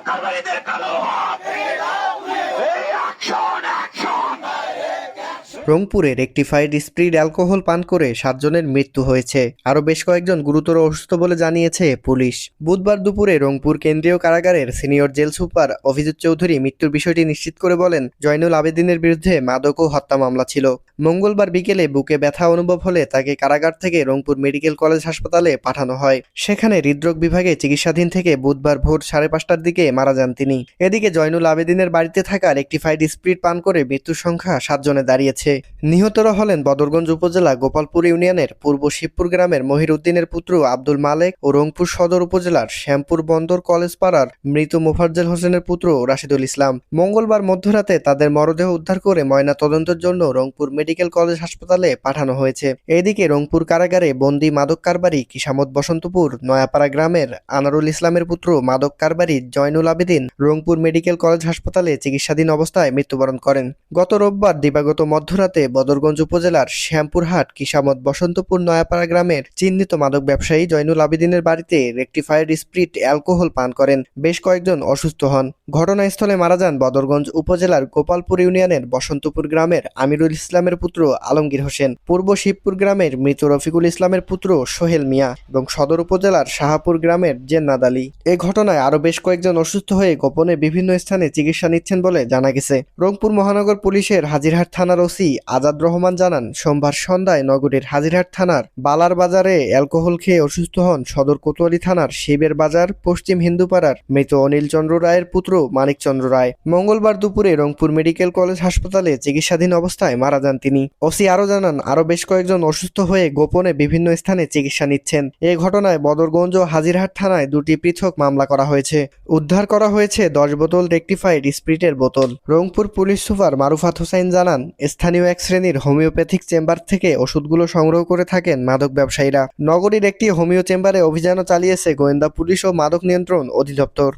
কালো হাত action action রংপুরে রেকটিফাইড স্প্রিড অ্যালকোহল পান করে সাতজনের মৃত্যু হয়েছে। আরও বেশ কয়েকজন গুরুতর অসুস্থ বলে জানিয়েছে পুলিশ। বুধবার দুপুরে রংপুর কেন্দ্রীয় কারাগারের senior jail super Abhijit Chowdhury মৃত্যুর বিষয়টি নিশ্চিত করে বলেন, জয়নুল আবেদিনের বিরুদ্ধে মাদক ও হত্যা মামলা ছিল। মঙ্গলবার বিকেলে বুকে ব্যথা অনুভব হলে তাকে কারাগার থেকে রংপুর মেডিকেল কলেজ হাসপাতালে পাঠানো হয়। সেখানে হৃদরোগ বিভাগে চিকিৎসাধীন থেকে বুধবার ভোর সাড়ে পাঁচটার দিকে মারা যান তিনি। এদিকে জয়নুল আবেদিনের বাড়িতে থাকা রেকটিফাইড স্প্রিড পান করে মৃত্যুর সংখ্যা সাতজনে দাঁড়িয়েছে। নিহতরা হলেন বদরগঞ্জ উপজেলা গোপালপুর ইউনিয়নের পূর্ব শিবপুর গ্রামের মহির উদ্দিনের পুত্র আব্দুল মালেক ও রংপুর সদর উপজেলার শ্যামপুর বন্দর কলেজ পাড়ার মৃত মোফাজ্জেল হোসেনের পুত্র রাশিদুল ইসলাম। মঙ্গলবার মধ্যরাতে তাদের মরদেহ উদ্ধার করে ময়না তদন্তের জন্য রংপুর মেডিকেল কলেজ হাসপাতালে পাঠানো হয়েছে। এদিকে রংপুর কারাগারে বন্দি মাদক কারবারি কিসামত বসন্তপুর, নয়াপাড়া গ্রামের আনারুল ইসলামের পুত্র মাদক কারবারি জয়নুল আবেদিন রংপুর মেডিকেল কলেজ হাসপাতালে চিকিৎসাধীন অবস্থায় মৃত্যুবরণ করেন। গত রোববার দিবাগত মধ্যরাতে বদরগঞ্জ উপজেলার শ্যামপুরহাট, কিসামত বসন্তপুর, নয়াপাড়া গ্রামের চিহ্নিত মাদক ব্যবসায়ী জয়নুল আবেদিনের বাড়িতে রেকটিফায়ার স্প্রিট অ্যালকোহল পান করেন। বেশ কয়েকজন অসুস্থ হন। ঘটনাস্থলে মারা যান বদরগঞ্জ উপজেলার গোপালপুর ইউনিয়নের বসন্তপুর গ্রামের আমিরুল ইসলামের পুত্র আলমগীর হোসেন, পূর্ব শিবপুর গ্রামের মৃত রফিকুল ইসলামের পুত্র সোহেল মিয়া এবং সদর উপজেলার শাহাপুর গ্রামের জেন্নাদ আলী। এ ঘটনায় আরও বেশ কয়েকজন অসুস্থ হয়ে গোপনে বিভিন্ন স্থানে চিকিৎসা নিচ্ছেন বলে জানা গেছে। রংপুর মহানগর পুলিশের হাজিরহাট থানার ওসি আজাদ রহমান জানান, সোমবার সন্ধ্যায় নগরীর হাজিরহাট থানার বালার বাজারে অ্যালকোহল খেয়ে অসুস্থ হন সদর কোতোয়ালি থানার শিবের বাজার পশ্চিম হিন্দুপাড়ার মৃত অনিল চন্দ্র রায়ের পুত্র মানিক চন্দ্র রায়। মঙ্গলবার দুপুরে রংপুর মেডিকেল কলেজ হাসপাতালে চিকিৎসাধীন অবস্থায় মারা যান তিনি। ওসি আরও জানান, আরও বেশ কয়েকজন অসুস্থ হয়ে গোপনে বিভিন্ন স্থানে চিকিৎসা নিচ্ছেন। এ ঘটনায় বদরগঞ্জ ও হাজিরহাট থানায় দুটি পৃথক মামলা করা হয়েছে। উদ্ধার করা হয়েছে দশ বোতল রেকটিফাইড স্প্রিটের বোতল। রংপুর পুলিশ সুপার মারুফাত হোসাইন জানান স্থানীয় এক শ্রেণির হোমিওপ্যাথিক চেম্বার থেকে ওষুধগুলো সংগ্রহ করে থাকেন মাদক ব্যবসায়ীরা। নগরীর একটি হোমিও চেম্বারে অভিযানও চালিয়েছে গোয়েন্দা পুলিশ ও মাদক নিয়ন্ত্রণ অধিদপ্তর।